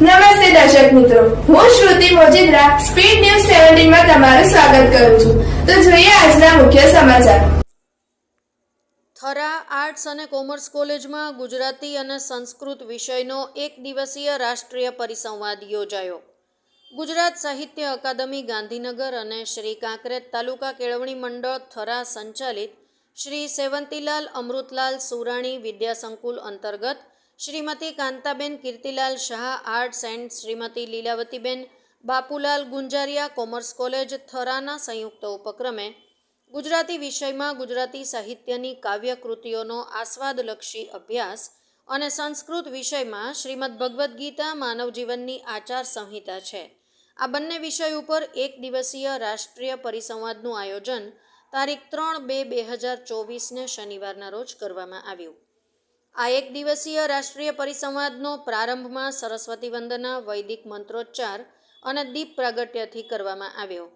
નમસ્તે દર્શક મિત્રો. હું શ્રુતિ મોજીદ્રા, સ્પીડ ન્યૂઝ સેવન્ટીનમાં તમારું સ્વાગત કરું છું. તો જોઈએ આજના મુખ્ય સમાચાર. થરા આર્ટ્સ અને કોમર્સ કોલેજમાં ગુજરાતી અને સંસ્કૃત વિષયનો એક દિવસીય રાષ્ટ્રીય પરિસંવાદ યોજાયો. ગુજરાત સાહિત્ય અકાદમી ગાંધીનગર અને શ્રી કાંકરેજ તાલુકા કેળવણી મંડળ થરા સંચાલિત શ્રી સેવંતીલાલ અમૃતલાલ સુરાણી વિદ્યાસંકુલ અંતર્ગત Shrimati Kantaben Kirtilal Shah, arts and Shrimati Lilavatiben Bapulal Gunjariya commerce college થરાના સંયુક્ત ઉપક્રમે ગુજરાતી વિષયમાં ગુજરાતી સાહિત્યની કાવ્ય કૃતિઓનો આસ્વાદલક્ષી અભ્યાસ અને સંસ્કૃત વિષયમાં શ્રીમદ ભગવદ્ ગીતા માનવ જીવનની આચાર સંહિતા છે. આ બંને વિષય ઉપર એક દિવસીય રાષ્ટ્રીય પરિસંવાદનું આયોજન તારીખ ત્રણ બે બે હજાર ચોવીસને શનિવારના રોજ કરવામાં આવ્યું. આ એક દિવસીય રાષ્ટ્રીય પરિસંવાદનો પ્રારંભમાં સરસ્વતી વંદના, વૈદિક મંત્રોચ્ચાર અને દીપ પ્રાગટ્યથી કરવામાં આવ્યો.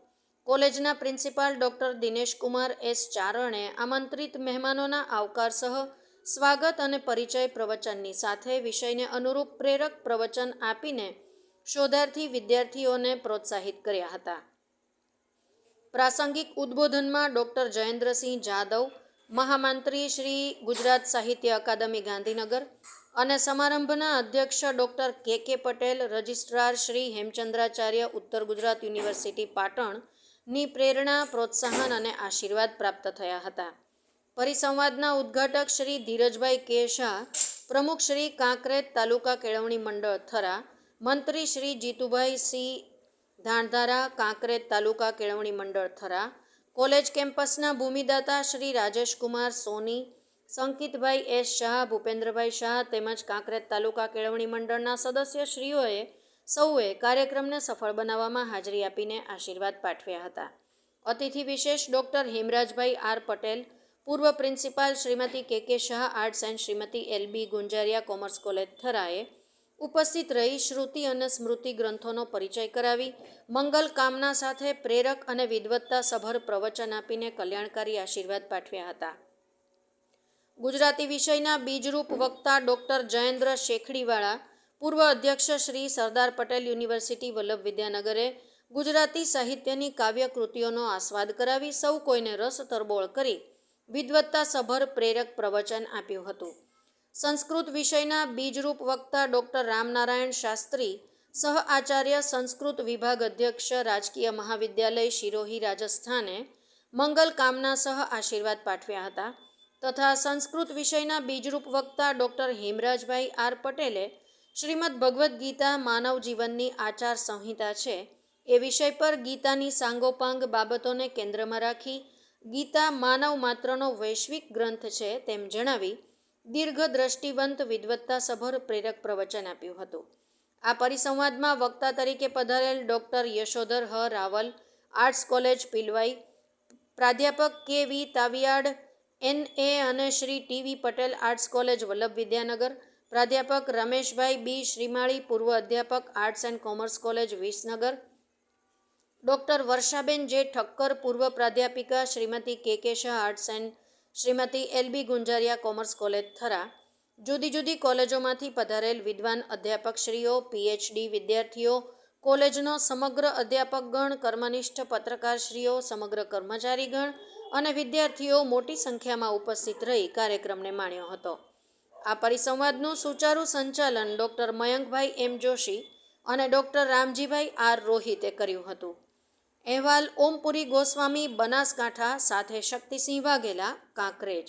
કોલેજના principal doctor Dinesh Kumar S ચારણે આમંત્રિત મહેમાનોના આવકાર સહ સ્વાગત અને પરિચય પ્રવચનની સાથે વિષયને અનુરૂપ પ્રેરક પ્રવચન આપીને શોધાર્થી વિદ્યાર્થીઓને પ્રોત્સાહિત કર્યા હતા. પ્રાસંગિક ઉદ્બોધનમાં ડૉક્ટર જયેન્દ્રસિંહ જાદવ મહામંત્રી શ્રી ગુજરાત સાહિત્ય અકાદમી ગાંધીનગર અને સમારંભના અધ્યક્ષ ડૉક્ટર કે કે પટેલ, રજિસ્ટ્રાર શ્રી હેમચંદ્રાચાર્ય, ઉત્તર ગુજરાત યુનિવર્સિટી, પાટણની પ્રેરણા, પ્રોત્સાહન અને આશીર્વાદ પ્રાપ્ત થયા હતા. પરિસંવાદના ઉદ્ઘાટક શ્રી ધીરજભાઈ કે શાહ, પ્રમુખ શ્રી કાંકરેજ તાલુકા કેળવણી મંડળ થરા, મંત્રી શ્રી જીતુભાઈ સી ધાણધારા, કાંકરેજ તાલુકા કેળવણી મંડળ થરા કોલેજ કેમ્પસના ભૂમિદાતા શ્રી રાજેશકુમાર સોની, સંકિતભાઈ એસ શાહ, ભૂપેન્દ્રભાઈ શાહ તેમજ કાંકરેજ તાલુકા કેળવણી મંડળના સદસ્યશ્રીઓએ સૌએ કાર્યક્રમને સફળ બનાવવામાં હાજરી આપીને આશીર્વાદ પાઠવ્યા હતા. અતિથિ વિશેષ ડૉક્ટર હેમરાજભાઈ આર પટેલ, પૂર્વ principal Shrimati K K Shah, arts and Shrimati L B Gunjariya commerce college થરાએ ઉપસ્થિત રહી શ્રુતિ અને સ્મૃતિ ગ્રંથોનો પરિચય કરાવી, મંગલ કામના સાથે પ્રેરક અને વિદવત્તાસભર પ્રવચન આપીને કલ્યાણકારી આશીર્વાદ પાઠવ્યા હતા. ગુજરાતી વિષયના બીજરૂપ વક્તા ડૉક્ટર જયેન્દ્ર શેખડીવાળા, પૂર્વ અધ્યક્ષ શ્રી સરદાર પટેલ યુનિવર્સિટી, વલ્લભ વિદ્યાનગરે ગુજરાતી સાહિત્યની કાવ્ય કૃતિઓનો આસ્વાદ કરાવી સૌ કોઈને રસ તરબોળ કરી વિદવત્તાસભર પ્રેરક પ્રવચન આપ્યું હતું. સંસ્કૃત વિષયના બીજરૂપ વક્તા ડૉક્ટર રામનારાયણ શાસ્ત્રી, સહ આચાર્ય સંસ્કૃત વિભાગ અધ્યક્ષ, રાજકીય મહાવિદ્યાલય શિરોહી રાજસ્થાને મંગલ કામના સહ આશીર્વાદ પાઠવ્યા હતા તથા સંસ્કૃત વિષયના બીજરૂપ વક્તા ડૉક્ટર હેમરાજભાઈ આર પટેલે શ્રીમદ ભગવદ્ ગીતા માનવ જીવનની આચાર સંહિતા છે એ વિષય પર ગીતાની સાંગોપાંગ બાબતોને કેન્દ્રમાં રાખી ગીતા માનવ માત્રનો વૈશ્વિક ગ્રંથ છે તેમ જણાવી દીર્ઘ દ્રષ્ટિવંત વિદવત્તાસભર પ્રેરક પ્રવચન આપ્યું હતું. આ પરિસંવાદમાં વક્તા તરીકે પધારેલ ડૉક્ટર યશોધર હ. રાવલ, આર્ટ્સ કોલેજ પિલવાઈ પ્રાધ્યાપક કે વી. તાવિયાડ, એન. એ. અને Shri T V Patel arts college Vallabh Vidyanagar, પ્રાધ્યાપક રમેશભાઈ બી. શ્રીમાળી પૂર્વ અધ્યાપક arts and commerce college Visnagar, doctor Varshaben J Thakkar પૂર્વ પ્રાધ્યાપિકા Shrimati K. K. Shah arts and Shrimati L B Gunjariya commerce college Thara. જુદી જુદી કોલેજોમાંથી પધારેલ વિદ્વાન અધ્યાપકશ્રીઓ, PhD વિદ્યાર્થીઓ, કોલેજનો સમગ્ર અધ્યાપકગણ, કર્મનિષ્ઠ પત્રકારશ્રીઓ, સમગ્ર કર્મચારીગણ અને વિદ્યાર્થીઓ મોટી સંખ્યામાં ઉપસ્થિત રહી કાર્યક્રમને માણ્યો હતો. આ પરિસંવાદનું સુચારુ સંચાલન ડૉક્ટર મયંકભાઈ એમ જોશી અને ડૉક્ટર રામજીભાઈ આર રોહિતે કર્યું હતું. અહેવાલ ઓમપુરી ગોસ્વામી બનાસકાંઠા સાથે શક્તિસિંહ વાઘેલા કાંકરેજ.